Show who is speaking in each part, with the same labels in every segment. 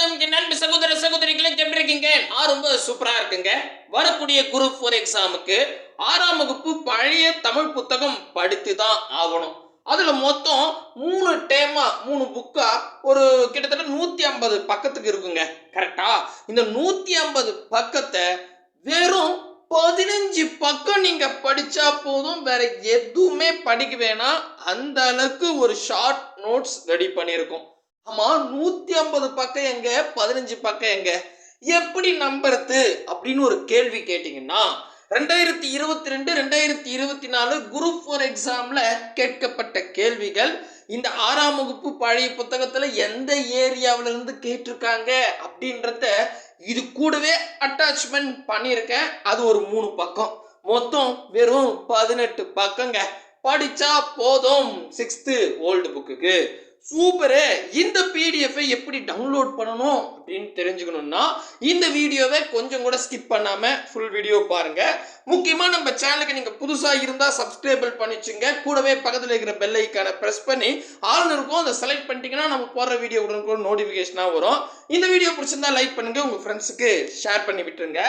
Speaker 1: வணக்கம் என் நண்பு சகோதர சகோதரிகளை எப்படி இருக்கீங்க நான் ரொம்ப சூப்பரா இருக்குங்க. வரக்கூடிய குரூப் ஃபோர் எக்ஸாமுக்கு ஆறாம் வகுப்பு பழைய தமிழ் புத்தகம் படித்து தான் ஆகணும். அதுல மொத்தம் மூணு டேமா மூணு புக்கா ஒரு கிட்டத்தட்ட நூத்தி ஐம்பது பக்கத்துக்கு இருக்குங்க. கரெக்டா இந்த நூத்தி ஐம்பது பக்கத்தை வெறும் பதினஞ்சு பக்கம் நீங்க படிச்சா போதும். வேற எதுவுமே படிக்க வேணாம். அந்த அளவுக்கு ஒரு ஷார்ட் நோட்ஸ் ரெடி பண்ணியிருக்கோம். ஆமா நூத்தி ஐம்பது பக்கம் எங்க பதினஞ்சு பக்கம் எங்க? எப்படி நம்புறது அப்படின்னு ஒரு கேள்வி கேட்டீங்கன்னா ரெண்டாயிரத்தி இருபத்தி ரெண்டு ரெண்டாயிரத்தி இருபத்தி நாலு குரூப் ஃபோர் எக்ஸாம்ல கேட்கப்பட்ட கேள்விகள் இந்த ஆறாம் வகுப்பு பழைய புத்தகத்துல எந்த ஏரியாவில இருந்து கேட்டிருக்காங்க அப்படின்றத இது கூடவே அட்டாச்மெண்ட் பண்ணியிருக்கேன். அது ஒரு மூணு பக்கம். மொத்தம் வெறும் பதினெட்டு பக்கங்க. படிச்சா போதும் சிக்ஸ்த்து ஓல்டு புக்குக்கு சூப்பரு. இந்த பிடிஎஃபை எப்படி டவுன்லோட் பண்ணணும் அப்படின்னு தெரிஞ்சுக்கணும்னா இந்த வீடியோவை கொஞ்சம் கூட ஸ்கிப் பண்ணாமல் ஃபுல் வீடியோ பாருங்கள் முக்கியமாக நம்ம சேனலுக்கு நீங்கள் புதுசாக இருந்தால் சப்ஸ்கிரைபிள் பண்ணிச்சுங்க. கூடவே பக்கத்தில் இருக்கிற பெல் ஐக்கானை ப்ரெஸ் பண்ணி ஆல் இருக்கும் அதை செலக்ட் பண்ணிட்டீங்கன்னா நம்ம போடுற வீடியோ உடனுக்கு நோட்டிஃபிகேஷனாக வரும். இந்த வீடியோ பிடிச்சிருந்தா லைக் பண்ணுங்கள் உங்கள் ஃப்ரெண்ட்ஸுக்கு ஷேர் பண்ணி விட்டுருங்க.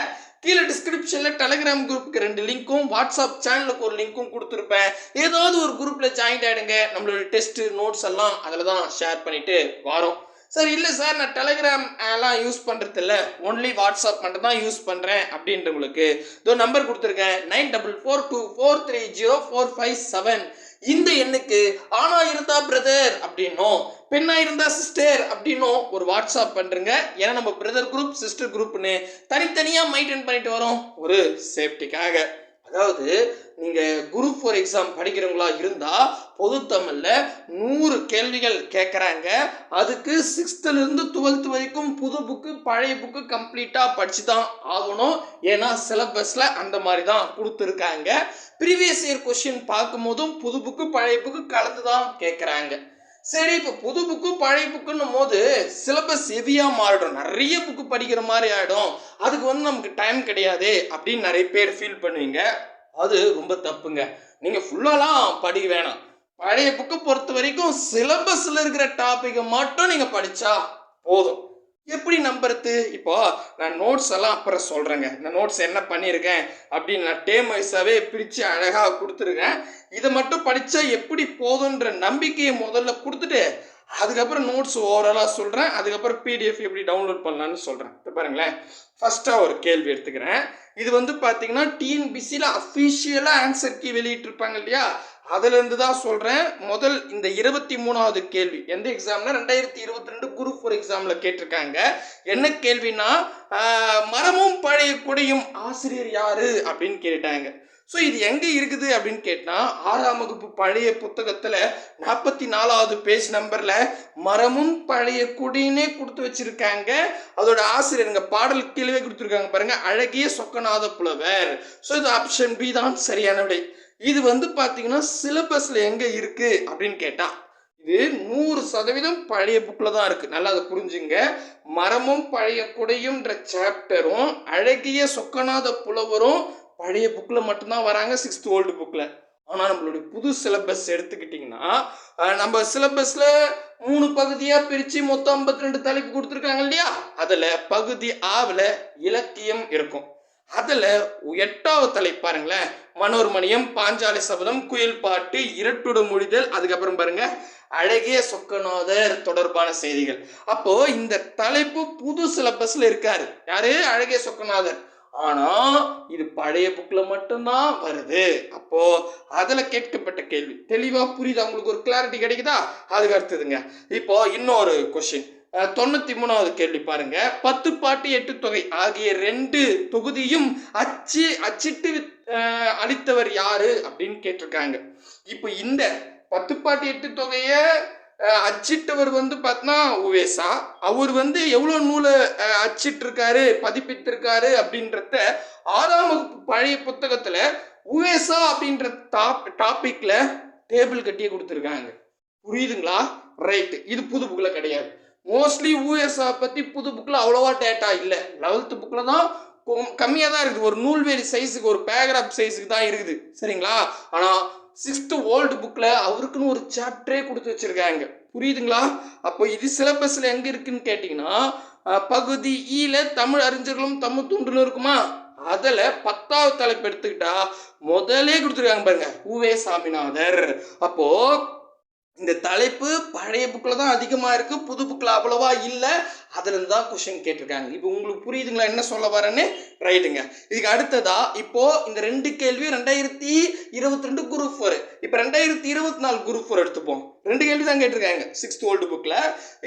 Speaker 1: கீழே டிஸ்கிரிப்ஷனில் டெலிகிராம் குரூப்புக்கு ரெண்டு லிங்க்கும் வாட்ஸ்அப் சேனலுக்கு ஒரு லிங்க்கும் கொடுத்துருப்பேன். ஏதாவது ஒரு குரூப்பில் ஜாயின் ஆகிடுங்க நம்மளோட டெஸ்ட்டு நோட்ஸ் எல்லாம் அதில் தான் ஷேர் பண்ணிட்டு வரோம். சார் இல்லை சார் நான் டெலகிராம் எல்லாம் யூஸ் பண்ணுறதில்ல ஒன்லி வாட்ஸ்அப் மட்டும் தான் யூஸ் பண்ணுறேன் அப்படின்றவங்களுக்கு. இதோ நம்பர் கொடுத்துருக்கேன். Nine double four two four three zero four five seven. இந்த எண்ணுக்கு ஆணா இருந்தா பிரதர் அப்படின்னும். பெண்ணா இருந்தா சிஸ்டர் அப்படின்னும் ஒரு வாட்ஸ்அப் பண்றீங்க. ஏன்னா நம்ம பிரதர் குரூப் சிஸ்டர் குரூப்னு தனித்தனியா மெயின்டைன் பண்ணிட்டு வரோம். ஒரு சேஃப்டிக்காக அதாவது நீங்க குரூப் ஃபோர் எக்ஸாம் படிக்கிறவங்களா இருந்தா பொது தமிழ்ல நூறு கேள்விகள் கேட்குறாங்க அதுக்கு சிக்ஸ்த்துல இருந்து டுவெல்த் வரைக்கும் புது புக்கு பழைய புக்கு கம்ப்ளீட்டா படிச்சு தான் ஆகணும். ஏன்னா சிலபஸ்ல அந்த மாதிரி தான் கொடுத்துருக்காங்க. ப்ரீவியஸ் இயர் கொஸ்டின் பார்க்கும்போதும் புது புக்கு பழைய புக்கு கலந்து தான் கேட்குறாங்க சரி இப்போ புது புக்கு பழைய புக்குன்னும் போது சிலபஸ் ஹெவியாக மாறிடும். நிறைய புக்கு படிக்கிற மாதிரி ஆகிடும் அதுக்கு வந்து நமக்கு டைம் கிடையாது அப்படின்னு நிறைய பேர் ஃபீல் பண்ணுவீங்க. அது ரொம்ப தப்புங்க. நீங்கள் ஃபுல்லாலாம் படிக்க வேணாம். பழைய புக்கை பொறுத்த வரைக்கும் சிலபஸில் இருக்கிற டாப்பிக்கை மட்டும் நீங்கள் படித்தா போதும். எப்படி நம்புறது? இப்போ நான் நோட்ஸ் எல்லாம் அப்புறம் சொல்கிறேங்க இந்த நோட்ஸ் என்ன பண்ணியிருக்கேன் அப்படின்னு நான் டேம் வைஸாகவே பிரித்து அழகாக கொடுத்துருக்கேன். இதை மட்டும் படித்தா எப்படி போதுன்ற நம்பிக்கையை முதல்ல கொடுத்துட்டு அதுக்கப்புறம் நோட்ஸ் ஓவராலாக சொல்கிறேன் அதுக்கப்புறம் பிடிஎஃப் எப்படி டவுன்லோட் பண்ணலான்னு சொல்கிறேன் இப்போ பாருங்களேன். ஃபஸ்ட்டாக ஒரு கேள்வி எடுத்துக்கிறேன். இது வந்து பார்த்தீங்கன்னா டிஎன்பிசியில் அஃபிஷியலாக ஆன்சர் கீ வெளியிட்டிருப்பாங்க இல்லையா? அதுலேருந்து தான் சொல்கிறேன் முதல் இந்த இருபத்தி மூணாவது கேள்வி. எந்த எக்ஸாம்னா ரெண்டாயிரத்தி இருபத்தி ரெண்டு குரூப் ஃபோர் எக்ஸாமில் கேட்டிருக்காங்க. என்ன கேள்வினா மரமும் பழைய குடையும் ஆசிரியர் யாரு? அப்படின்னு கேட்டாங்க. ஸோ இது எங்கே இருக்குது அப்படின்னு கேட்டால் ஆறாம் வகுப்பு பழைய புத்தகத்தில் நாற்பத்தி நாலாவது பேஜ் நம்பரில் மரமும் பழைய குடினே கொடுத்து வச்சுருக்காங்க. அதோட ஆசிரியருங்க பாடல் கீழே கொடுத்துருக்காங்க பாருங்கள் அழகிய சொக்கநாத புலவர் ஸோ இது ஆப்ஷன் பி தான். சரியான விடை இது வந்து பார்த்தீங்கன்னா சிலபஸில் எங்கே இருக்குது அப்படின்னு கேட்டால் இது நூறு சதவீதம் பழைய புக்கில் தான் இருக்குது நல்லா அதை புரிஞ்சுங்க. மரமும் பழைய குடையும்ன்ற சாப்டரும் அழகிய சொக்கநாத புலவரும் பழைய புக்கில் மட்டும்தான் வராங்க சிக்ஸ்த் ஓல்டு புக்கில் ஆனால் நம்மளுடைய புது சிலபஸ் எடுத்துக்கிட்டிங்கன்னா நம்ம சிலபஸில் மூணு பகுதியாக பிரித்து மொத்தம் ஐம்பத்தி ரெண்டு தலைப்பு கொடுத்துருக்காங்க இல்லையா? அதில் பகுதி ஆவில் இலக்கியம் இருக்கும். அதில் எட்டாவது தலை பாருங்களேன். மனோர்மணியம் பாஞ்சாலி சபதம் குயில் பாட்டு இரட்டுட மொழிதல் அதுக்கப்புறம் பாருங்க அழகிய சொக்கநாதர் தொடர்பான செய்திகள். அப்போ இந்த தலைப்பு புது சிலபஸ்ல இருக்காரு. யாரு? அழகிய சொக்கநாதர். ஆனா இது பழைய புக்ல மட்டும்தான் வருது. அப்போ அதுல கேட்கப்பட்ட கேள்வி. தெளிவா புரியுதா? உங்களுக்கு ஒரு கிளாரிட்டி கிடைக்குதா? அதுக்கு அடுத்ததுங்க. இப்போ இன்னொரு கொஸ்டின் தொண்ணூத்தி மூணாவது கேள்வி பாருங்க. பத்து பாட்டு எட்டு தொகை ஆகிய ரெண்டு தொகுதியும் அச்சு அச்சிட்டு அளித்தவர் யாரு அப்படின்னு கேட்டிருக்காங்க. இப்போ இந்த பத்து பாட்டு எட்டு தொகையை அச்சிட்டவர் வந்து பார்த்தா உவேசா. அவர் வந்து எவ்வளோ நூலை அச்சிட்டிருக்காரு பதிப்பித்திருக்காரு அப்படின்றத ஆறாம் வகுப்பு பழைய புத்தகத்தில் உவேசா அப்படின்ற டாப் டாப்பிக்கில் டேபிள் கட்டியே கொடுத்துருக்காங்க. புரியுதுங்களா? ரைட்டு. இது புது புக்கில் கிடையாது. மோஸ்ட்லி யூஎஸ்ஆ பற்றி புது புக்கில் அவ்வளோவா டேட்டா இல்லை. லெவல்த்து புக்கில் தான் கம்மியாக தான் இருக்குது. ஒரு நூல்வேலி சைஸுக்கு ஒரு பேராகிராஃப் சைஸுக்கு தான் இருக்குது. சரிங்களா? ஆனால் சிக்ஸ்த்து ஓல்டு புக்கில் அவருக்குன்னு ஒரு சாப்டரே கொடுத்து வச்சுருக்காங்க. புரியுதுங்களா? அப்போ இது சிலபஸில் எங்கே இருக்குன்னு கேட்டிங்கன்னா பகுதி e ஈல தமிழ் அறிஞர்களும் தமிழ் தூண்டுன்னு இருக்குமா? அதில் பத்தாவது தலைப்பு எடுத்துக்கிட்டா முதலே கொடுத்துருக்காங்க பாருங்க. உவே சாமிநாதர். அப்போது இந்த தலைப்பு பழைய புக்கில் தான் அதிகமாக இருக்குது புது புக்கில் அவ்வளோவா இல்லை. அதுலேருந்து தான் கொஷின் கேட்டிருக்காங்க. இப்போ உங்களுக்கு புரியுதுங்களா என்ன சொல்ல வரேன்னு? ரைட்டுங்க இதுக்கு அடுத்ததா இப்போது இந்த ரெண்டு கேள்வியும் ரெண்டாயிரத்தி இருபத்தி ரெண்டு குரூப் ஃபோர் இப்போ ரெண்டாயிரத்தி இருபத்தி நாலு குரூப் ஃபோர் எடுத்துப்போம். ரெண்டு கேள்வி தான் கேட்டிருக்காங்க சிக்ஸ்த் ஓல்டு புக்கில்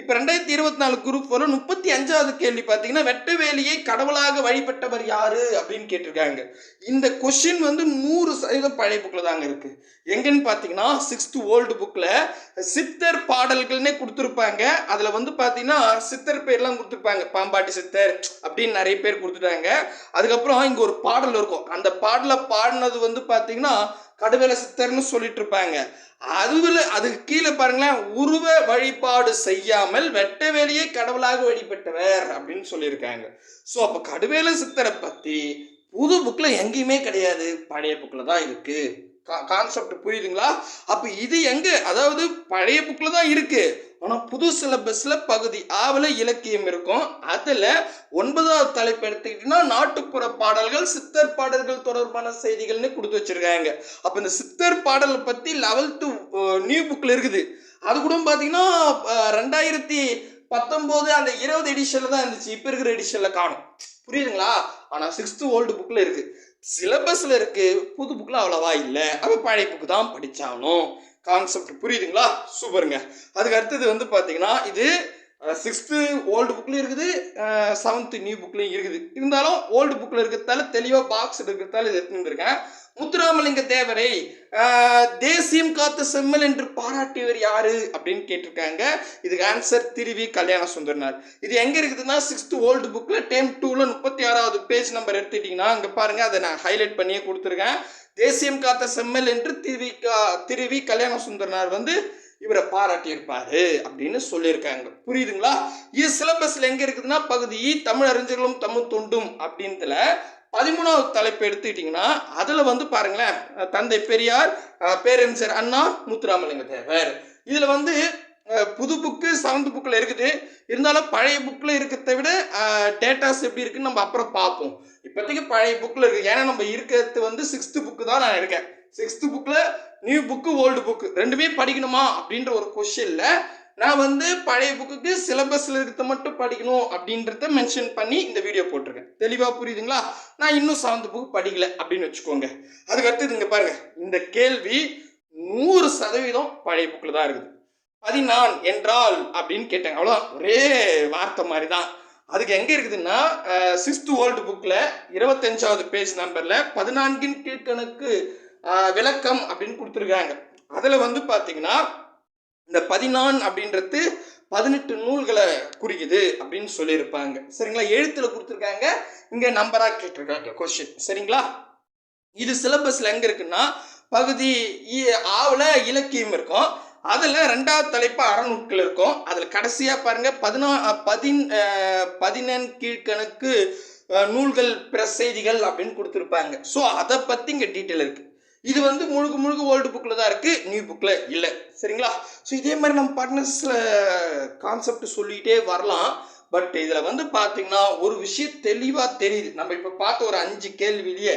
Speaker 1: இப்போ ரெண்டாயிரத்தி இருபத்தி நாலு குரூப் ஃபோர் முப்பத்தி அஞ்சாவது கேள்வி பார்த்தீங்கன்னா வெட்டவேலியை கடவுளாக வழிபட்டவர் யாரு? அப்படின்னு கேட்டிருக்காங்க. இந்த கொஷின் வந்து நூறு சதவீதம் பழைய புக்கில் தாங்க இருக்கு. எங்கன்னு பார்த்தீங்கன்னா சிக்ஸ்த் ஓல்டு புக்கில் சித்தர் பாடல்கள்னே கொடுத்துருப்பாங்க. அதில் வந்து பார்த்தீங்கன்னா சித்தர் பேர் பேர்லாம் கொடுத்துருப்பாங்க. பாம்பாட்டி சித்தர் அப்படின்னு நிறைய பேர் கொடுத்துட்டாங்க. அதுக்கப்புறம் இங்கே ஒரு பாடல் இருக்கும். அந்த பாடலை பாடினது வந்து பார்த்தீங்கன்னா கடுவேல சித்தர்னு சொல்லிட்டு இருப்பாங்க அதுவில் அதுக்கு கீழே பாருங்களேன் உருவ வழிபாடு செய்யாமல் வெட்டவேலியை கடவுளாக வழிபட்டவர் அப்படின்னு சொல்லியிருக்காங்க. ஸோ அப்போ கடுவேல சித்தரை பற்றி புது புக்கில் எங்கேயுமே கிடையாது. பழைய புக்கில் தான் இருக்கு. கான்செப்ட் புரியுதுங்களா? அப்போ இது எங்கே? அதாவது பழைய புக்கில் தான் இருக்குது ஆனால் புது சிலபஸில் பகுதி ஆவல இலக்கியம் இருக்கும். அதில் ஒன்பதாவது தலைப்பு எடுத்துக்கிட்டிங்கன்னா நாட்டுப்புற பாடல்கள் சித்தர் பாடல்கள் தொடர்பான செய்திகள்னு கொடுத்து வச்சிருக்காங்க. அப்போ இந்த சித்தர் பாடலை பற்றி லெவல்த்து நியூ புக்கில் இருக்குது. அது கூட பார்த்தீங்கன்னா ரெண்டாயிரத்தி பத்தொம்போது அந்த இருபது எடிஷனில் தான் இருந்துச்சு. இப்போ இருக்கிற எடிஷனில் காணும். புரியுதுங்களா? ஆனால் சிக்ஸ்த்து ஓல்டு புக்கில் இருக்குது சிலபஸில் இருக்குது புது புக்கில் அவ்வளோவா இல்லை. அப்போ பழைய புக்கு தான் படித்தாகணும் கான்செப்ட் புரியுதுங்களா? சூப்பருங்க. அதுக்கு அடுத்தது வந்து பார்த்தீங்கன்னா இது சிக்ஸ்த்து ஓல்டு புக்லேயும் இருக்குது செவன்த்து நியூ புக்லேயும் இருக்குது. இருந்தாலும் ஓல்டு புக்கில் இருக்கிறதால தெளிவாக பாக்ஸ் இருக்கிறதால இது எடுத்துருக்கேன் முத்துராமலிங்க தேவரை தேசியம் காத்த செம்மல் என்று பாராட்டியவர் யாரு? அப்படின்னு கேட்டிருக்காங்க. இதுக்கு ஆன்சர் திருவி கல்யாண சுந்தரனார் இது எங்கே இருக்குதுன்னா சிக்ஸ்த்து ஓல்டு புக்கில் டேம் டூவில் முப்பத்தி ஆறாவது பேஜ் நம்பர் எடுத்துட்டிங்கன்னா அங்கே பாருங்கள் அதை நான் ஹைலைட் பண்ணியே கொடுத்துருக்கேன். தேசியம் காத்த செம்மல் என்று திருவி கா- திருவி கல்யாண சுந்தரனார் வந்து இவரை பாராட்டியிருப்பாரு அப்படின்னு சொல்லியிருக்காங்க. புரியுதுங்களா? இது சிலபஸ்ல எங்க இருக்குதுன்னா பகுதி தமிழ் அறிஞர்களும் தமிழ் தொண்டும் அப்படின்றதுல பதிமூணாவது தலைப்பு எடுத்துக்கிட்டிங்கன்னா அதில் வந்து பாருங்களேன் தந்தை பெரியார் பேரறிஞர் அண்ணா முத்துராமலிங்க தேவர் இதில் வந்து புது புக்கு செவன்த் புக்கில் இருக்குது. இருந்தாலும் பழைய புக்கில் இருக்கிறத விட டேட்டாஸ் எப்படி இருக்குன்னு நம்ம அப்புறம் பார்ப்போம். இப்போதைக்கு பழைய புக்கில் இருக்குது ஏன்னா நம்ம இருக்கிறது வந்து சிக்ஸ்த்து புக்கு தான் நான் இருக்கேன். சிக்ஸ்த்து புக்கில் நியூ புக்கு ஓல்டு புக்கு ரெண்டுமே படிக்கணுமா? அப்படின்ற ஒரு கொஷினில் நான் வந்து பழைய புக்குக்கு சிலபஸில் இருக்கிறத மட்டும் படிக்கணும் அப்படின்றத மென்ஷன் பண்ணி இந்த வீடியோ போட்டிருக்கேன். தெளிவாக புரியுதுங்களா? நான் இன்னும் செவன்த் புக் படிக்கல அப்படின்னு வச்சுக்கோங்க. அதுக்கடுத்து இங்கே பாருங்கள் இந்த கேள்வி நூறு சதவீதம் பழைய புக்கில் தான் இருக்குது. பதினான் என்றால் அப்படின்னு கேட்டாங்க. அவ்வளோதான் ஒரே வார்த்தை மாதிரி தான் அதுக்கு எங்கே இருக்குதுன்னா சிக்ஸ்த் ஓல்டு புக்கில் இருபத்தஞ்சாவது பேஜ் நம்பரில் பதினான்கின் கீழ்கணக்கு விளக்கம் அப்படின்னு கொடுத்துருக்காங்க. அதில் வந்து பார்த்தீங்கன்னா இந்த பதினான் அப்படின்றது பதினெட்டு நூல்களை குறிக்குது அப்படின்னு சொல்லியிருப்பாங்க. சரிங்களா? எழுத்தில் கொடுத்துருக்காங்க. இங்கே நம்பராக கேட்டிருக்காங்க. கொஸ்டின் சரிங்களா? இது சிலபஸில் எங்கே இருக்குன்னா பகுதி இ- இலக்கியம் இருக்கும். அதில் ரெண்டாவது தலைப்பு அறநூட்கள் இருக்கும். அதில் கடைசியாக பாருங்கள் பதினா பதின் பதினெண் கீழ்கணக்கு நூல்கள் பிரசெய்திகள் அப்படின்னு கொடுத்துருப்பாங்க. ஸோ அதை பற்றி இங்கே டீட்டெயில் இருக்குது இது வந்து முழுக்க முழுக்க ஓல்டு புக்கில் தான் இருக்குது நியூ புக்கில் இல்லை. சரிங்களா? ஸோ இதே மாதிரி நம்ம பார்ட்னர்ஸில் கான்செப்ட் சொல்லிகிட்டே வரலாம். பட் இதில் வந்து பார்த்தீங்கன்னா ஒரு விஷயம் தெளிவாக தெரியுது. நம்ம இப்போ பார்த்த ஒரு அஞ்சு கேள்வியிலேயே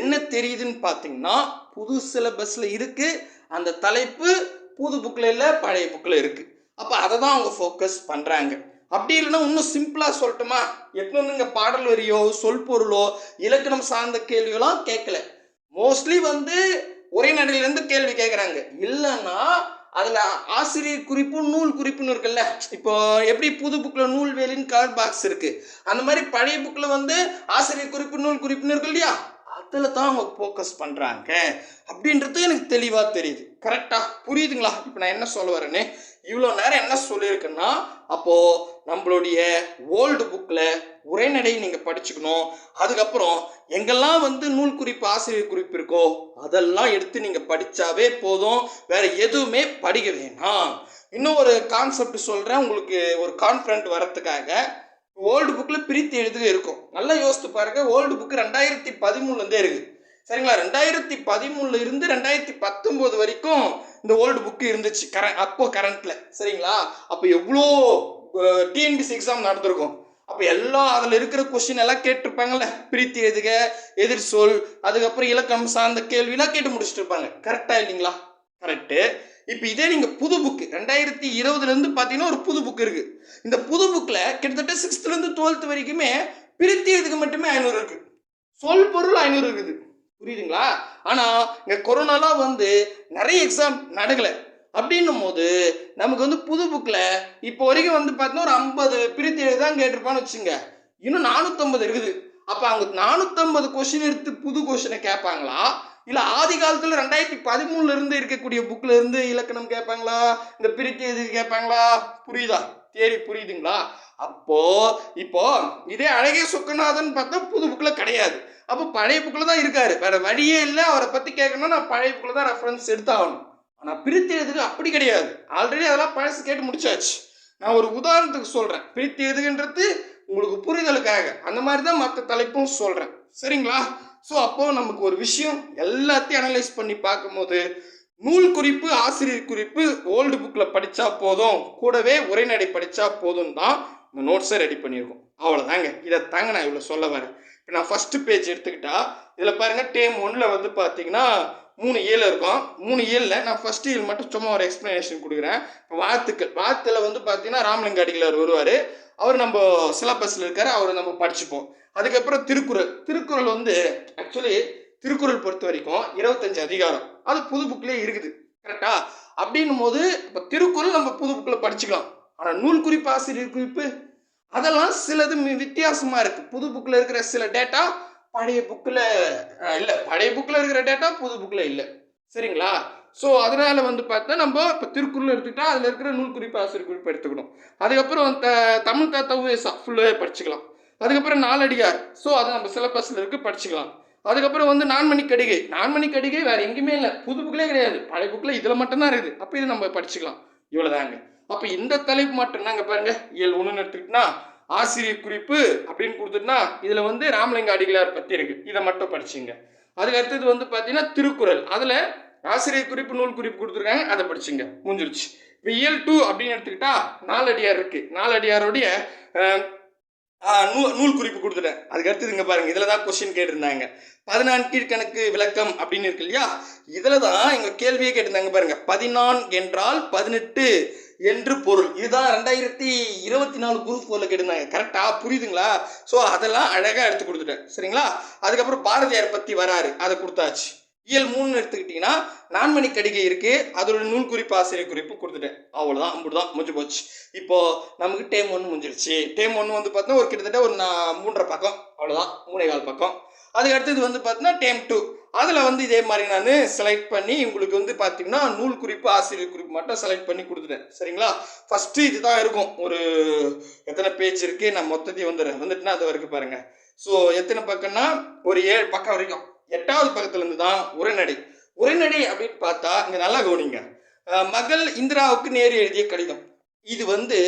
Speaker 1: என்ன தெரியுதுன்னு பார்த்தீங்கன்னா புது சிலபஸில் இருக்குது அந்த தலைப்பு புது புக்கில் இல்லை பழைய புக்கில் இருக்குது அப்போ அதை தான் அவங்க ஃபோக்கஸ் பண்ணுறாங்க அப்படி இல்லைன்னா இன்னும் சிம்பிளாக சொல்லட்டுமா? எத்தனைங்க இங்கே பாடல் வரியோ சொல் பொருளோ இலக்கணம் சார்ந்த கேள்வியெல்லாம் கேட்கல. மோஸ்ட்லி வந்து ஒரே நடையிலேருந்து கேள்வி கேட்குறாங்க. இல்லைன்னா அதில் ஆசிரியர் குறிப்பு நூல் குறிப்புன்னு இருக்குல்ல. இப்போ எப்படி புது புக்கில் நூல் வேலின்னு கலர் பாக்ஸ் இருக்குது அந்த மாதிரி பழைய புக்கில் வந்து ஆசிரியர் குறிப்பு நூல் குறிப்புன்னு இருக்கு இல்லையா? அதில் தான் அவங்க ஃபோக்கஸ் பண்ணுறாங்க அப்படின்றது எனக்கு தெளிவாக தெரியுது. கரெக்டாக புரியுதுங்களா? இப்போ நான் என்ன சொல்ல வரேன்னு? இவ்வளோ நேரம் என்ன சொல்லியிருக்கேன்னா அப்போது நம்மளுடைய ஓல்டு புக்கில் உரைநடை நீங்கள் படிச்சுக்கணும். அதுக்கப்புறம் எங்கெல்லாம் வந்து நூல் குறிப்பு ஆசிரியர் குறிப்பு இருக்கோ அதெல்லாம் எடுத்து நீங்கள் படித்தாவே போதும். வேறு எதுவுமே படிக்க வேணாம். இன்னும் ஒரு கான்செப்ட் சொல்கிறேன் உங்களுக்கு ஒரு கான்ஃபிடென்ட் வரத்துக்காக ஓல்டு புக்கில் பிரித்து எழுதுக இருக்கும். நல்லா யோசித்து பாருங்க ஓல்டு புக்கு ரெண்டாயிரத்தி பதிமூணுலேருந்தே இருக்குது சரிங்களா? ரெண்டாயிரத்தி பதிமூணுல இருந்து ரெண்டாயிரத்தி பத்தொம்போது வரைக்கும்
Speaker 2: இந்த ஓல்டு புக்கு இருந்துச்சு கர அப்போ கரண்ட்ல. சரிங்களா? அப்போ எவ்வளோ டிஎன்பிசி எக்ஸாம் நடந்திருக்கும். அப்போ எல்லாம் அதில் இருக்கிற கொஸ்டின் எல்லாம் கேட்டிருப்பாங்கல்ல. பிரித்து எதுக எதிர் சொல் அதுக்கப்புறம் இலக்கணம் சார்ந்த கேள்விலாம் கேட்டு முடிச்சுட்டு இருப்பாங்க. கரெக்டா இல்லைங்களா? கரெக்டு இப்போ இதே நீங்கள் புது புக்கு ரெண்டாயிரத்தி இருபதுலேருந்து பார்த்தீங்கன்னா ஒரு புது புக் இருக்குது இந்த புது புக்கில் கிட்டத்தட்ட சிக்ஸ்த்துலேருந்து டுவெல்த் வரைக்குமே பிரித்தியதுக்கு மட்டுமே ஐநூறு இருக்குது சொல் பொருள் ஐநூறு இருக்குது. புரியுதுங்களா? ஆனால் இங்கே கொரோனாலாம் வந்து நிறைய எக்ஸாம் நடக்கலை. அப்படின்னும் போது நமக்கு வந்து புது புக்கில் இப்போ வரைக்கும் வந்து பார்த்தீங்கன்னா ஒரு ஐம்பது பிரித்தி எழுதி தான் கேட்டிருப்பான்னு வச்சுங்க இன்னும் நானூற்றம்பது இருக்குது. அப்போ அவங்க நானூற்றம்பது கொஷின் எடுத்து புது கொஷினை கேட்பாங்களா? இல்லை ஆதி காலத்தில் ரெண்டாயிரத்தி பதிமூணுல இருந்து இருக்கக்கூடிய புக்கில் இருந்து இலக்கணம் கேட்பாங்களா? இந்த பிரித்து எழுதி கேட்பாங்களா? புரியுதா? தேரி புரியுதுங்களா? அப்போ இப்போ இதே அழகே சுக்கநாதன் பார்த்தா புது புக்கில் கிடையாது. அப்போ பழைய புக்கில் தான் இருக்காரு. வேற வழியே இல்லை. அவரை பற்றி கேட்கணும்னா நான் பழைய புக்கில் தான் ரெஃபரன்ஸ் எடுத்தாகணும். ஆனால் பிரித்து எதுக்கு அப்படி கிடையாது. ஆல்ரெடி அதெல்லாம் பழசு கேட்டு முடிச்சாச்சு. நான் ஒரு உதாரணத்துக்கு சொல்கிறேன் பிரித்து எழுதுகின்றது உங்களுக்கு புரிதலுக்காக. அந்த மாதிரி தான் மற்ற தலைப்பும் சொல்கிறேன் சரிங்களா? ஸோ அப்போது நமக்கு ஒரு விஷயம் எல்லாத்தையும் அனலைஸ் பண்ணி பார்க்கும்போது நூல் குறிப்பு ஆசிரியர் குறிப்பு ஓல்டு புக்கில் படித்தா போதும் கூடவே உரைநடை படித்தா போதும் தான் இந்த நோட்ஸை ரெடி பண்ணியிருக்கோம். அவ்வளோதாங்க இதை தாங்க நான் இவ்வளோ சொல்ல வரேன். இப்போ நான் ஃபஸ்ட்டு பேஜ் எடுத்துக்கிட்டா இதில் பாருங்கள் டேம் ஒன்றில் வந்து பார்த்தீங்கன்னா மூணு ஏழு இருக்கும். மூணு ஏழில் நான் ஃபஸ்ட்டு இயல் மட்டும் சும்மா ஒரு எக்ஸ்ப்ளனேஷன் கொடுக்குறேன். இப்போ வாத்துக்கள் வாழ்த்துல வந்து பார்த்தீங்கன்னா ராமலிங்க அடிகளார் வருவார். அவர் நம்ம சிலபஸில் இருக்கார் அவரை நம்ம படிச்சுப்போம். அதுக்கப்புறம் திருக்குறள். திருக்குறள் வந்து ஆக்சுவலி திருக்குறள் பொறுத்த வரைக்கும் இருபத்தஞ்சு அதிகாரம். அது புது புக்லேயே இருக்குது. கரெக்டா அப்படின்னும் போது இப்போ திருக்குறள் நம்ம புது புக்கில் படிச்சுக்கலாம். ஆனால் நூல் குறிப்பு ஆசிரியர் குறிப்பு அதெல்லாம் சிலது வித்தியாசமாக இருக்குது புது புக்கில் இருக்கிற சில டேட்டா பழைய புக்கில் இல்லை பழைய புக்கில் இருக்கிற டேட்டா புது புக்கில் இல்லை. சரிங்களா? ஸோ அதனால் வந்து பார்த்தா நம்ம இப்போ திருக்குறள் எடுத்துக்கிட்டால் அதில் இருக்கிற நூல் குறிப்பு ஆசிரியர் குறிப்பு எடுத்துக்கணும். அதுக்கப்புறம் த தமிழ் தாத்தா ஃபுல்லாகவே படிச்சுக்கலாம். அதுக்கப்புறம் நாலடியார். ஸோ அது நம்ம சிலபஸில் இருக்குது படிச்சுக்கலாம். அதுக்கப்புறம் வந்து நான்மணி கடிகை நான்மணி கடிகை வேறு எங்கேயுமே இல்லை. புது புக்கிலே கிடையாது. பழைய புக்கில் இதில் மட்டும்தான் இருக்குது. அப்போ இது நம்ம படிச்சுக்கலாம். இவ்வளோதாங்க அப்போ இந்த தலைப்பு மட்டும் நாங்க பாருங்க. இயல் ஒன்றுன்னு எடுத்துக்கிட்டோன்னா ஆசிரியர் குறிப்பு அப்படின்னு கொடுத்துட்டுனா இதில் வந்து ராமலிங்க அடிகளார் பற்றி இருக்குது இதை மட்டும் படிச்சுங்க. அதுக்கு அடுத்தது வந்து பார்த்தீங்கன்னா திருக்குறள். அதில் ஆசிரியர் குறிப்பு நூல் குறிப்பு கொடுத்துருக்காங்க. அதை படிச்சுங்க. முடிஞ்சிருச்சு. இப்போ இயல் டூ அப்படின்னு எடுத்துக்கிட்டா நாலடியார் இருக்கு. நாலடியாருடைய நூல் நூ நூல் குறிப்பு கொடுத்துட்டேன். அதுக்கு அடுத்து இங்கே பாருங்க. இதில் தான் கொஸ்டின் கேட்டிருந்தாங்க. பதினான் கீழ்கணக்கு விளக்கம் அப்படின்னு இருக்கு இல்லையா? இதில் தான் எங்க கேள்வியே கேட்டிருந்தாங்க பாருங்க. பதினான் என்றால் பதினெட்டு என்று பொருள். இதுதான் ரெண்டாயிரத்தி இருபத்தி நாலு குரூப் ஃபோரில் கேட்டிருந்தாங்க. கரெக்டாக புரியுதுங்களா? ஸோ அதெல்லாம் அழகாக எடுத்து கொடுத்துட்டேன். சரிங்களா? அதுக்கப்புறம் பாரதியார் பற்றி வராரு. அதை கொடுத்தாச்சு. இயல் மூணுன்னு எடுத்துக்கிட்டிங்கன்னா நான்மணி கடிகை இருக்கு. அதோட நூல் குறிப்பு ஆசிரியர் குறிப்பு கொடுத்துட்டேன். அவ்வளோதான் அப்படிதான் முடிஞ்சு போச்சு. இப்போ நமக்கு டேம் ஒன்று முடிஞ்சிருச்சு. டேம் ஒன்று வந்து பார்த்தோன்னா ஒரு கிட்டத்தட்ட ஒரு நான் மூன்றரை பக்கம். அவ்வளோதான் மூணே கால் பக்கம். அதுக்கு அடுத்தது வந்து பார்த்தீங்கன்னா டேம் டூ. அதில் வந்து இதே மாதிரி நான் செலக்ட் பண்ணி உங்களுக்கு வந்து பார்த்தீங்கன்னா நூல் குறிப்பு ஆசிரியர் குறிப்பு மட்டும் செலக்ட் பண்ணி கொடுத்துட்டேன். சரிங்களா? ஃபஸ்ட்டு இதுதான் இருக்கும். ஒரு எத்தனை பேஜ் இருக்கு? நான் மொத்தத்தையும் வந்துடுறேன் வந்துட்டுனா அது வரைக்கும் பாருங்கள் ஸோ எத்தனை பக்கம்னா ஒரு ஏழு பக்கம் வரைக்கும். எட்டாவது பக்கத்துலேருந்து தான் உரைநடை. உரைநடை அப்படின்னு பார்த்தா இங்கே நல்லா கவனிங்க. மகள் இந்திராவுக்கு நேரு எழுதிய கடிதம். இது வந்து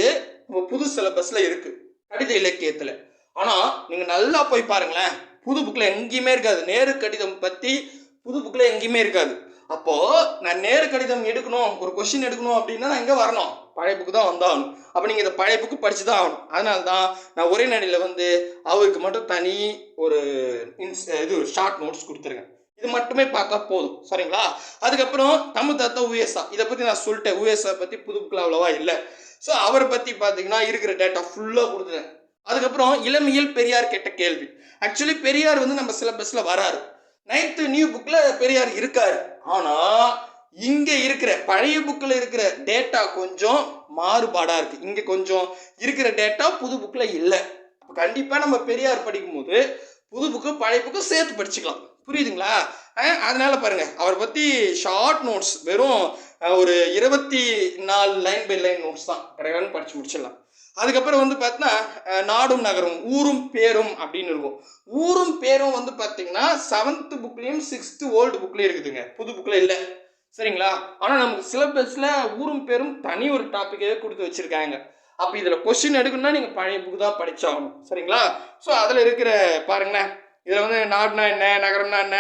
Speaker 2: நம்ம புது சிலபஸில் இருக்குது கடித இலக்கியத்தில். ஆனால் நீங்கள் நல்லா போய் பாருங்களேன். புது புக்கில் எங்கேயுமே இருக்காது. நேரு கடிதம் பற்றி புது புக்கில் எங்கேயுமே இருக்காது. அப்போ நான் நேரு கடிதம் எடுக்கணும் ஒரு கொஸ்டின் எடுக்கணும் அப்படின்னா நான் இங்கே வரணும். பழைய புக்கு தான் வந்தாகணும். அப்போ நீங்கள் இந்த பழைய புக்கு படித்து தான் ஆகணும். அதனால தான் நான் ஒரே நடையில் வந்து அவருக்கு மட்டும் தனி ஒரு இன்ஸ் இது ஷார்ட் நோட்ஸ் கொடுத்துருக்கேன் இது மட்டுமே பார்த்தா போதும். சரிங்களா? அதுக்கப்புறம் தமிழ் தாத்தா உஎஸ்ஆ இதை பற்றி நான் சொல்லிட்டேன். உஎஸ்ஆ பற்றி புது புக்கில் அவ்வளோவா இல்லை. ஸோ அவரை பற்றி பார்த்தீங்கன்னா இருக்கிற டேட்டா ஃபுல்லாக கொடுத்துட்டேன். அதுக்கப்புறம் இளமையில் பெரியார் கேட்ட கேள்வி. ஆக்சுவலி பெரியார் வந்து நம்ம சிலபஸில் வராரு. நைன்த்து நியூ புக்கில் பெரியார் இருக்கார். ஆனால் இங்கே இருக்கிற பழைய புக்கில் இருக்கிற டேட்டா கொஞ்சம் மாறுபாடாக இருக்குது இங்கே கொஞ்சம் இருக்கிற டேட்டா புது புக்கில் இல்லை. அப்போ கண்டிப்பாக நம்ம பெரியார் படிக்கும்போது புது புக்கு பழைய புக்கு சேர்த்து படிச்சுக்கலாம். புரியுதுங்களா? அஹ் அதனால பாருங்க. அவரை பற்றி ஷார்ட் நோட்ஸ் வெறும் ஒரு இருபத்தி நாலு லைன் பை லைன் நோட்ஸ் தான். கடகடன்னு படித்து முடிச்சிடலாம். அதுக்கப்புறம் வந்து பார்த்தீங்கன்னா நாடும் நகரும் ஊரும் பேரும் அப்படின்னு இருக்கும். ஊரும் பேரும் வந்து பார்த்தீங்கன்னா செவன்த் புக்லேயும் சிக்ஸ்த்து ஓல்டு புக்லேயும் இருக்குதுங்க. புது புக்கில் இல்லை. சரிங்களா? ஆனால் நமக்கு சிலபஸில் ஊரும் பேரும் தனி ஒரு டாப்பிக்கே கொடுத்து வச்சுருக்காங்க. அப்போ இதில் கொஸ்டின் எடுக்கணும்னா நீங்கள் பழைய புக்கு தான் படித்தாகணும் சரிங்களா? ஸோ அதில் இருக்கிற பாருங்களேன். இதில் வந்து நாடுனா என்ன நகரம்னா என்ன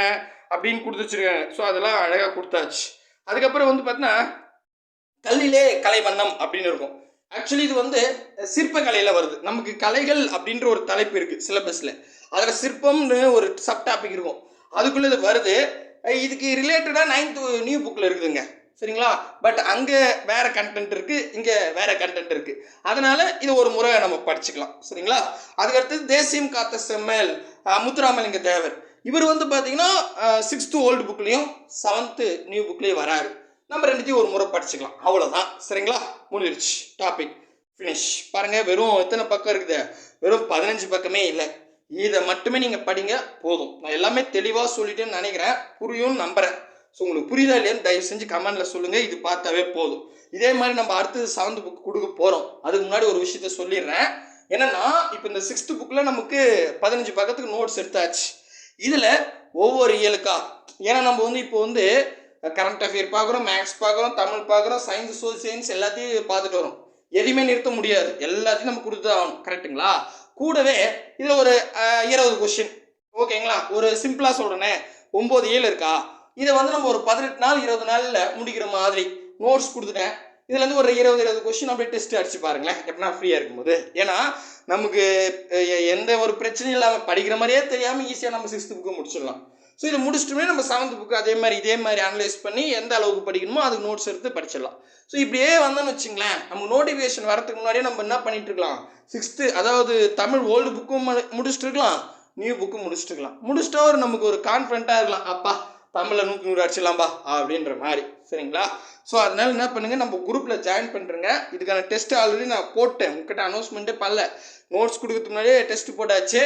Speaker 2: அப்படின்னு கொடுத்து வச்சுருக்காங்க. ஸோ அதெல்லாம் அழகாக கொடுத்தாச்சு. அதுக்கப்புறம் வந்து பார்த்தீங்கன்னா கல்லிலே கலைவண்ணம் அப்படின்னு இருக்கும். ஆக்சுவலி இது வந்து சிற்பக்கலையில் வருது. நமக்கு கலைகள் அப்படின்ற ஒரு தலைப்பு இருக்குது சிலபஸில் அதில் சிற்பம்னு ஒரு சப் டாபிக் இருக்கும். அதுக்குள்ளே இது வருது. இதுக்கு ரிலேட்டடாக நைன்த்து நியூ புக்கில் இருக்குதுங்க. சரிங்களா? பட் அங்கே வேறு கண்டென்ட் இருக்குது இங்கே வேறு கண்டென்ட் இருக்குது அதனால் இது ஒரு முறை நம்ம படிச்சுக்கலாம். சரிங்களா? அதுக்கடுத்தது தேசியம் காத்த செம்மல் முத்துராமலிங்க தேவர். இவர் வந்து பார்த்தீங்கன்னா சிக்ஸ்த்து ஓல்டு புக்லேயும் செவன்த்து நியூ புக்லேயும் வராரு. நம்ம ரெண்டுத்தையும் ஒரு முறை படிச்சுக்கலாம். அவ்வளோதான் சரிங்களா? முடிஞ்சிருச்சு. டாபிக் ஃபினிஷ் பாருங்கள் வெறும் எத்தனை பக்கம் இருக்குது? வெறும் பதினஞ்சு பக்கமே இல்லை. இதை மட்டுமே நீங்கள் படிங்க போதும். நான் எல்லாமே தெளிவாக சொல்லிட்டேன்னு நினைக்கிறேன். புரியும்னு நம்புகிறேன் ஸோ உங்களுக்கு புரியுதா இல்லையான்னு தயவு செஞ்சு கமெண்ட்டில் சொல்லுங்கள் இது பார்த்தாவே போதும். இதே மாதிரி நம்ம அடுத்தது செவன்த் புக் கொடுக்க போகிறோம் அதுக்கு முன்னாடி ஒரு விஷயத்த சொல்லிடுறேன். என்னன்னா இப்போ இந்த சிக்ஸ்த்து புக்கில் நமக்கு பதினஞ்சு பக்கத்துக்கு நோட்ஸ் எடுத்தாச்சு. இதில் ஒவ்வொரு இயலுக்கா? ஏன்னா நம்ம வந்து இப்போ வந்து கரண்ட் அஃபேர் பார்க்குறோம் மேக்ஸ் பார்க்குறோம் தமிழ் பார்க்குறோம் சயின்ஸ் சோசியல் சயின்ஸ் எல்லாத்தையும் பார்த்துட்டு வரோம் எதையுமே நிறுத்த முடியாது. எல்லாத்தையும் நம்ம கொடுத்து தான் ஆகணும். கரெக்ட்டுங்களா கூடவே இதில் ஒரு இருபது கொஸ்டின் ஓகேங்களா ஒரு சிம்பிளாக சொல்கிறேனே ஒம்பது ஏழு இருக்கா? இதை வந்து நம்ம ஒரு பதினெட்டு நாள் இருபது நாளில் முடிக்கிற மாதிரி நோட்ஸ் கொடுத்துட்டேன். இதுலேருந்து ஒரு இருபது இருபது கொஸ்டின் அப்படியே டெஸ்ட் அடிச்சு பாருங்களேன். எப்படின்னா ஃப்ரீயாக இருக்கும்போது. ஏன்னா நமக்கு எந்த ஒரு பிரச்சனையும் இல்லாமல் படிக்கிற மாதிரியே தெரியாமல் ஈஸியாக நம்ம சிக்ஸ்த்து புக்கு முடிச்சிடலாம். ஸோ இதை முடிச்சிட்டோமே நம்ம செவன்த் புக்கு அதே மாதிரி இதே மாதிரி அனலைஸ் பண்ணி எந்த அளவுக்கு படிக்கணுமோ அதுக்கு நோட்ஸ் எடுத்து படிச்சிடலாம். ஸோ இப்படியே வந்தோன்னு வச்சுங்களேன் நமக்கு நோட்டிஃபிகேஷன் வரதுக்கு முன்னாடியே நம்ம என்ன பண்ணிட்டு இருக்கலாம்? சிக்ஸ்த்து அதாவது தமிழ் ஓல்டு புக்கும் முடிச்சுட்டு இருக்கலாம் நியூ புக்கும் முடிச்சுட்டு இருக்கலாம் முடிச்சிட்டா ஒரு நமக்கு ஒரு கான்ஃபிடண்ட்டாக இருக்கலாம். அப்பா தமிழில் நூற்றி நூறு அடிச்சிடலாம்பா அப்படின்ற மாதிரி. சரிங்களா? ஸோ அதனால என்ன பண்ணுங்கள் நம்ம குரூப்பில் ஜாயின் பண்ணுறேங்க இதுக்கான டெஸ்ட் ஆல்ரெடி நான் போட்டேன். உங்ககிட்ட அனௌன்ஸ்மெண்ட்டே பண்ணல. நோட்ஸ் கொடுக்கறதுக்கு முன்னாடியே டெஸ்ட் போட்டாச்சு.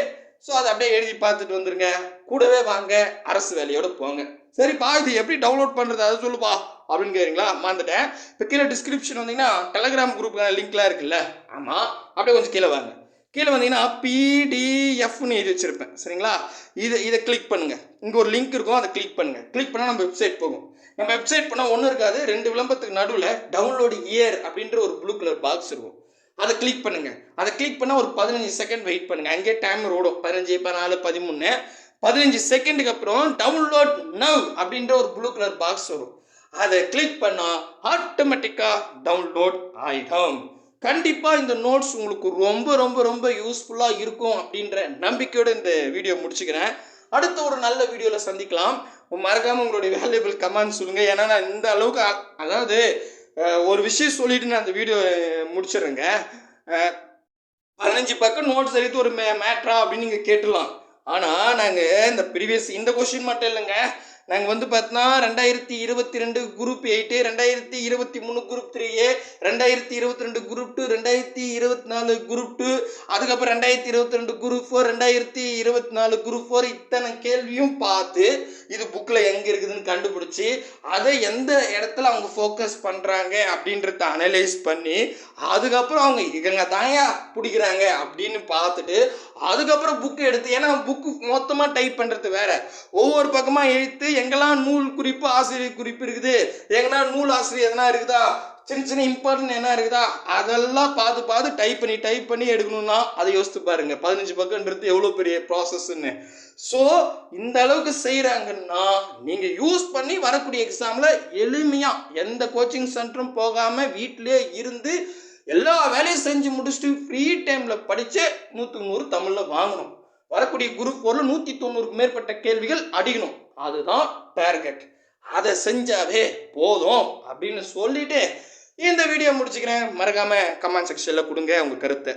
Speaker 2: ஸோ அதை அப்படியே எழுதி பார்த்துட்டு வந்துருங்க. கூடவே வாங்க அரசு வேலையோட போங்க. சரிப்பா இது எப்படி டவுன்லோட் பண்ணுறது அதை சொல்லுப்பா அப்படின்னு கேட்குறீங்களா மறந்துட்டேன். இப்போ கீழே டிஸ்கிரிப்ஷன் வந்தீங்கன்னா டெலகிராம் குரூப்புக்கான லிங்க்லாம் இருக்குல்ல? ஆமாம் அப்படியே கொஞ்சம் கீழே வாங்க. கீழே வந்தீங்கன்னா பிடிஎஃப்னு எழுதி வச்சுருப்பேன். சரிங்களா? இதை இதை கிளிக் பண்ணுங்க. இங்கே ஒரு லிங்க் இருக்கும் அதை கிளிக் பண்ணுங்கள் கிளிக் பண்ணால் நம்ம வெப்சைட் போகும். நம்ம வெப்சைட் பண்ணால் ஒன்றும் இருக்காது. ரெண்டு விளம்பரத்துக்கு நடுவில் டவுன்லோடு இயர் அப்படின்ற ஒரு ப்ளூ கலர் பாக்ஸ் இருக்கும். அதை கிளிக் பண்ணுங்க. அதை கிளிக் பண்ணால் ஒரு பதினஞ்சு செகண்ட் வெயிட் பண்ணுங்க. அங்கேயே டைம் ஓடும். பதினஞ்சு பதினாலு பதிமூணு. பதினஞ்சு செகண்டுக்கு அப்புறம் டவுன்லோட் நவ் அப்படின்ற ஒரு ப்ளூ கலர் பாக்ஸ் வரும். அதை கிளிக் பண்ணால் ஆட்டோமேட்டிக்காக டவுன்லோட் ஆகிடும் கண்டிப்பாக இந்த நோட்ஸ் உங்களுக்கு ரொம்ப ரொம்ப ரொம்ப யூஸ்ஃபுல்லாக இருக்கும் அப்படின்ற நம்பிக்கையோட இந்த வீடியோ முடிச்சுக்கிறேன். அடுத்த ஒரு நல்ல வீடியோவில் சந்திக்கலாம். மறக்காமல் உங்களுடைய வேல்யூபிள் கமெண்ட் சொல்லுங்கள் ஏன்னா நான் இந்த அளவுக்கு அதாவது ஒரு விஷயம் சொல்லிட்டு நான் அந்த வீடியோ முடிச்சிடுறேங்க. பதினஞ்சு பக்கம் நோட்ஸ் எடுத்து ஒரு மே மேட்ரா அப்படின்னு நீங்கள் கேட்டுடலாம் ஆனால் நாங்கள் இந்த ப்ரீவியஸ் இந்த கொஷின் மட்டும் இல்லைங்க. நாங்கள் வந்து பார்த்தோன்னா ரெண்டாயிரத்தி இருபத்தி ரெண்டு குரூப் எயிட்டு ரெண்டாயிரத்தி இருபத்தி மூணு குரூப் த்ரீ ஏ ரெண்டாயிரத்தி இருபத்தி ரெண்டு குரூப் டூ ரெண்டாயிரத்தி இருபத்தி நாலு குரூப் டூ அதுக்கப்புறம் ரெண்டாயிரத்தி இருபத்தி ரெண்டு குரூப் ஃபோர் ரெண்டாயிரத்தி இருபத்தி நாலு குரூப் ஃபோர் இத்தனை கேள்வியும் பார்த்து இது புக்கில் எங்கே இருக்குதுன்னு கண்டுபிடிச்சி அதை எந்த இடத்துல அவங்க ஃபோக்கஸ் பண்ணுறாங்க அப்படின்றத அனலைஸ் பண்ணி அதுக்கப்புறம் அவங்க இவங்க தாயா பிடிக்கிறாங்க அப்படின்னு பார்த்துட்டு அதுக்கப்புறம் புக்கு எடுத்து ஏன்னா புக்கு மொத்தமாக டைப் பண்ணுறது வேறு. ஒவ்வொரு பக்கமாக எழுத்து எங்கெல்லாம் நூல் குறிப்பு ஆசிரியர் குறிப்பு இருக்குது? எங்கன்னா நூல் ஆசிரியர் எதனா இருக்குதா? சின்ன சின்ன இம்பார்ட்டன்ட் என்ன இருக்குதா? அதெல்லாம் பார்த்து பார்த்து டைப் பண்ணி டைப் பண்ணி எடுக்கணும்னா அதை யோசித்து பாருங்க. பதினஞ்சு பக்கம்ன்றது எவ்வளோ பெரிய ப்ராசஸ்ன்னு ஸோ இந்த அளவுக்கு செய்கிறாங்கன்னா நீங்கள் யூஸ் பண்ணி வரக்கூடிய எக்ஸாமில் எளிமையாக எந்த கோச்சிங் சென்டரும் போகாமல் வீட்டிலே இருந்து எல்லா வேலையும் செஞ்சு முடிச்சுட்டு ஃப்ரீ டைமில் படித்து நூற்றுக்கு நூறு தமிழில் வாங்கணும். வரக்கூடிய குரூப் பொருள் நூற்றி தொண்ணூறுக்கு மேற்பட்ட கேள்விகள் அடிக்கணும். அதுதான் டார்கெட் அதை செஞ்சாவே போதும் அப்படின்னு சொல்லிட்டு இந்த வீடியோ முடிச்சுக்கிறேன். மறக்காம கமெண்ட் செக்ஷனில் கொடுங்க உங்கள் கருத்தை.